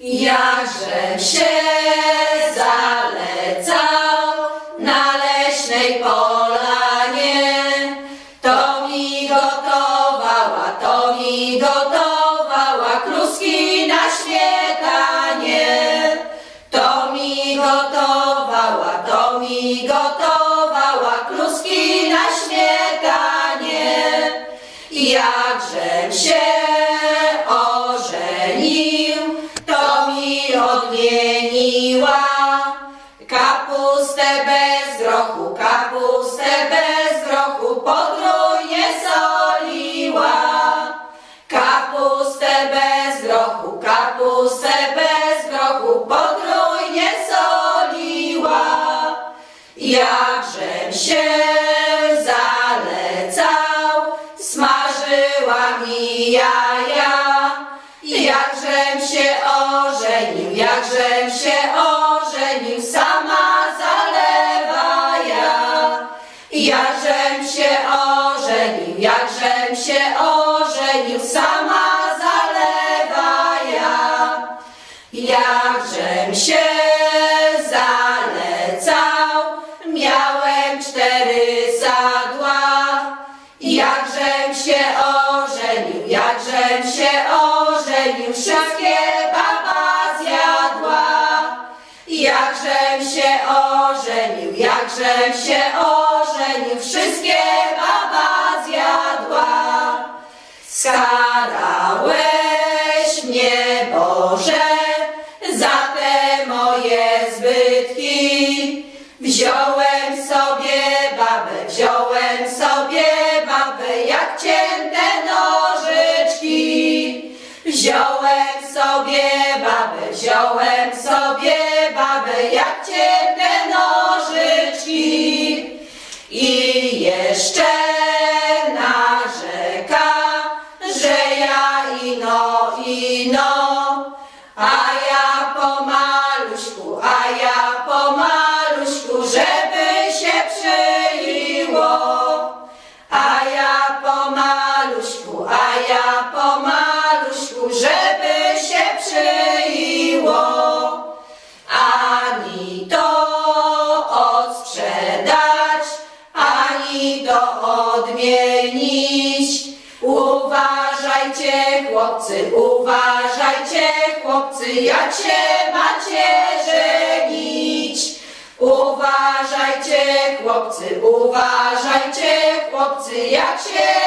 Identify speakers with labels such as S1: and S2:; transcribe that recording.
S1: Jakżem się zalecał na leśnej polanie, to mi gotowała, to mi gotowała kluski na śmietanie. To mi gotowała, to mi gotowała kluski na śmietanie. Jakżem się ożenił, odmieniła kapustę bez grochu, kapustę bez grochu podrójnie soliła. Kapustę bez grochu, kapustę bez grochu podrójnie soliła. Jakżem się zalecał, smażyła mi jaja. Ożenił, jakżem się ożenił, sama zalewa ja. Jakżem się ożenił, jakżem się ożenił, jakżem się ożenił, wszystkie baba zjadła. Skarałeś mnie, Boże, za te moje zbytki. Wziąłem sobie babę, wziąłem sobie babę, jak cięte nożyczki. Wziąłem sobie babę, wziąłem sobie odmienić. Uważajcie chłopcy, uważajcie chłopcy, jak się macie żenić. Uważajcie chłopcy, uważajcie chłopcy, jak się.